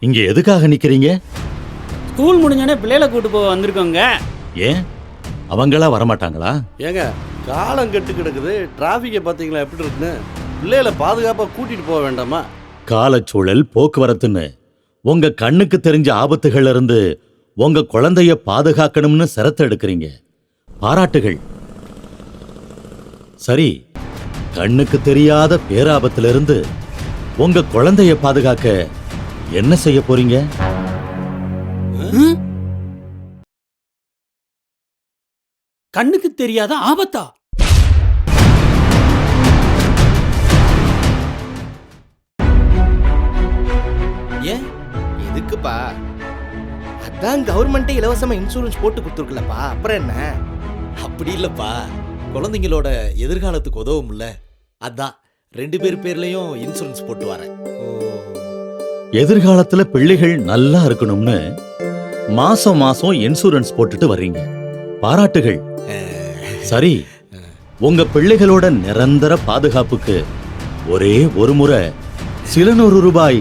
இங்க எதுக்காக நிக்கிறீங்க? ஸ்கூல் முடிஞ்சோடனே பிள்ளைகளை கூட்டு போக வந்திருக்கோங்க. ஏன்? அவங்களா வரமாட்டாங்களா? ஏங்க காலம் கெட்டு கிடக்குது. டிராஃபிக்கை பார்த்தீங்களா? எப்படி இருக்குன்னு? பிள்ளைகளை பாதுகாப்பாக கூட்டிட்டு போக வேண்டாமா? காலச்சூழல் போக்குவரத்துன்னு. உங்க கண்ணுக்கு தெரிஞ்ச ஆபத்துகள்ல இருந்து உங்க குழந்தைய பாதுகாக்கணும்னு சிரத்தை எடுக்கிறீங்க. பாராட்டுகள். சரி கண்ணுக்கு தெரியாத பேராபத்திலிருந்து உங்க குழந்தைய பாதுகாக்க என்ன செய்ய போறீங்க? கண்ணுக்கு தெரியாத ஆபத்தா? ஏன்? எதுக்குப்பா? அதான் கவர்மெண்ட்டே இலவசமா இன்சூரன்ஸ் போட்டு கொடுத்துருக்குலப்பா. அப்புறம் என்ன? அப்படி இல்லப்பா. குழந்தைங்களோட எதிர்காலத்துக்கு உதவும்ல. அதான். ரெண்டு பேர் பேர்லயும் இன்சூரன்ஸ் போட்டு வரேன். எதிர்காலத்துல பிள்ளைகள் நல்லா இருக்கணும்னு மாசம் மாசம் இன்சூரன்ஸ் போட்டுட்டு வர்றீங்க. பாராட்டுகள். சரி உங்க பிள்ளைகளோட நிரந்தர பாதுகாப்புக்கு ஒரே ஒரு முறை சில நூறு ரூபாய்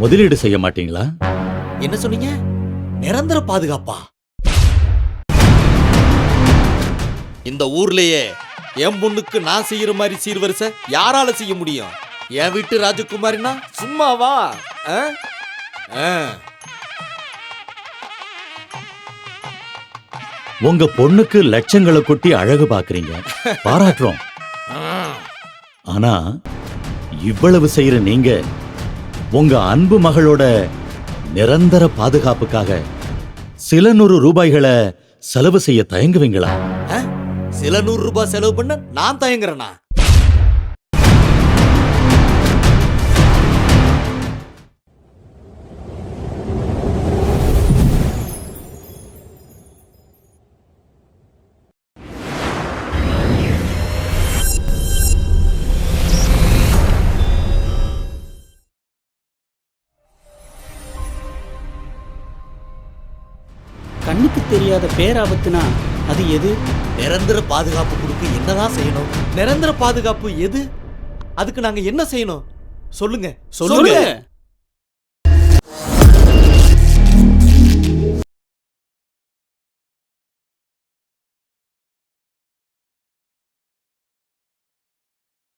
முதலீடு செய்ய மாட்டீங்களா? என்ன சொன்னீங்க? நிரந்தர பாதுகாப்பா? இந்த ஊர்லயே என் பொண்ணுக்கு நான் செய்யற மாதிரி சீர்வரிசை யாரால செய்ய முடியும்? என் வீட்டு ராஜகுமாரினா சும்மாவா? உங்க பொண்ணுக்கு லட்சங்களை கொட்டி அழகு பாக்குறீங்க பாராட்டுறோம். ஆனா இவ்வளவு செய்யற நீங்க உங்க அன்பு மகளோட நிரந்தர பாதுகாப்புக்காக சில நூறு ரூபாய்களை செலவு செய்ய தயங்குவீங்களா? சில நூறு ரூபாய் செலவு பண்ண நான் தயங்குறேனா? கண்ணுக்கு தெரியாத பேராபத்துனா அது எது? நிரந்தர பாதுகாப்பு கொடுக்க என்னதான் செய்யணும்? நிரந்தர பாதுகாப்பு எது? அதுக்கு நாங்க என்ன செய்யணும்? சொல்லுங்க. சொல்லுங்க. சொல்லுங்க.